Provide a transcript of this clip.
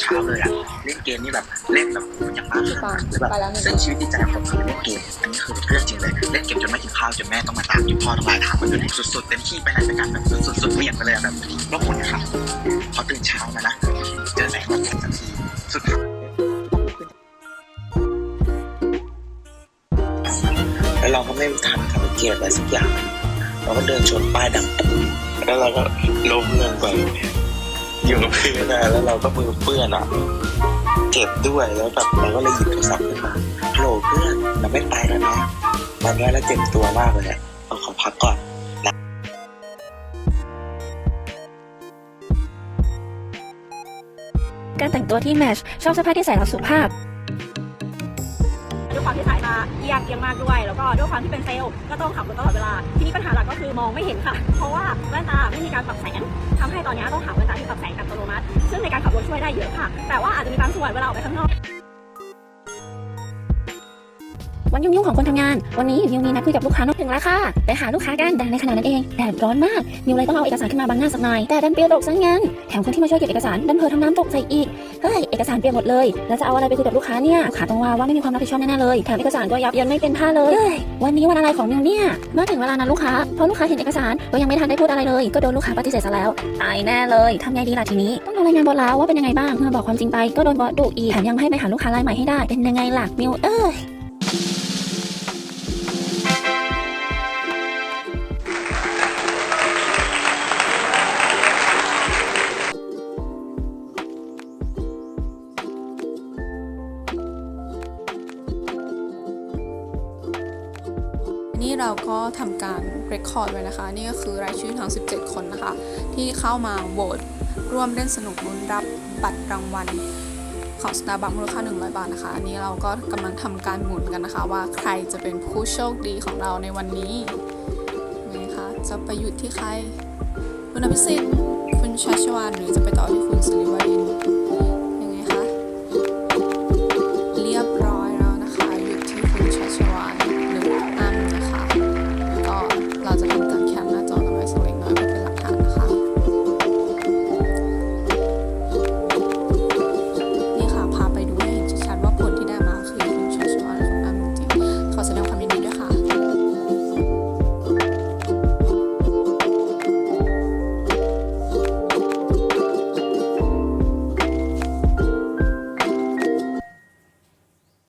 เช้าเลยอะเล่นเกมนี่แบบเล่นแบบอย่างบ้าคลั่งแล้วแบบไปแล้วหนึ่งเส้นชีวิตจิตใจของผมคือเล่นเกมอันนี้คือเรื่องจริงเลยเล่นเกมจนไม่กินข้าวจนแม่ต้องมาตามจนพ่อต้องไลน์ถามมาจนสุดๆเต็มที่ไปไหนไปกันแบบสุดๆเหวี่ยงไปเลยอะแบบว่าคุณนะครับพอตื่นเช้ามานะเจอแสงวันสักทีสุดท้ายแล้วเราก็ไม่ทันทำเกียรอะไรสักอย่าง เราก็เดินชนป้ายดังปุ๊บแล้วเราก็ล้มลงไป อยู่กับพื้นนะแล้วเราก็มือเปื้อนอะเจ็บด้วยแล้วแบบเราก็เลยหยิบโทรศัพท์ขึ้นมาฮัลโหลเพื่อนเราไม่ไปแล้วนะมันว่าแล้วเจ็บตัวมากเลยอะเราขอพักก่อนการแต่งตัวที่แมทช์ชอบเสื้อผ้าที่ใส่แล้วสุภาพด้วยความที่สายตาเอียงเอียงมากด้วย แล้วก็ด้วยความที่เป็นเซลล์ก็ต้องขับรถตลอดเวลา ทีนี้ปัญหาหลักก็คือมองไม่เห็นค่ะ เพราะว่าแว่นตาไม่มีการปรับแสงทำให้ ตอนนี้ต้องหาแว่าที่ปรับแสงอัตโนมัติ ซึ่งในการขับรถช่วยได้เยอะค่ะ แต่ว่าอาจจะมีบางส่วนเวลาออกไปข้างนอก วันยุ่งๆของคนทำงาน วันนี้มิวมีนัดคุยกับลูกค้านอกถึงแล้วค่ะ ไปหาลูกค้ากัน แต่ในขณะนั้นเองแดดร้อนมากมิวเลยต้องเอาเอกสารขึ้นมาบังหน้าสักหน่อย แต่ดันเปียกตกซะงั้น แถมคนที่มาช่วยเก็บเอกสารดันเผลอทำน้ำตกใส่อีก เฮ้ย เอกสารเปียกหมดเลย แล้วจะเอาอะไรไปคุยกับลูกค้าเนี่ย ลูกค้าต้องว่าว่าไม่มีความรับผิดชอบแน่ๆเลย แถมเอกสารก็ยับยินไม่เป็นท่าเลยเฮ้ยวันนี้วันอะไรของมิวเนี่ย เมื่อถึงเวลานัดลูกค้า พอลูกค้าเห็นเอกสารก็ยังไม่ทันได้พูดอะไรเลย ก็โดนลูกค้าปฏิเสธซะแล้ว ตายแน่เลยทำไงดีล่ะทีนี้ ต้องรายงานบอสแล้วว่าเป็นยังไงบ้าง เมื่อบอกความจริงไปก็โดนบอสดุอีกแถมยังให้ไปหาลูกค้ารายใหม่ให้ได้ เป็นยังไงล่ะมิวเอ้ย นี่เราก็ทำการเรคคอร์ดไว้นะคะ นี่ก็คือรายชื่อทั้ง 17 คนนะคะ ที่เข้ามาโหวตร่วมเล่นสนุกลุ้นรับบัตรรางวัลของ Starbucks มูลค่า 100 บาทนะคะ อันนี้เราก็กำลังทำการหมุนกันนะคะ ว่าใครจะเป็นผู้โชคดีของเราในวันนี้นี่คะจะไปหยุดที่ใคร คุณอภิสิทธิ์ คุณชัชวานหรือจะไปต่อที่คุณสิริวัลิน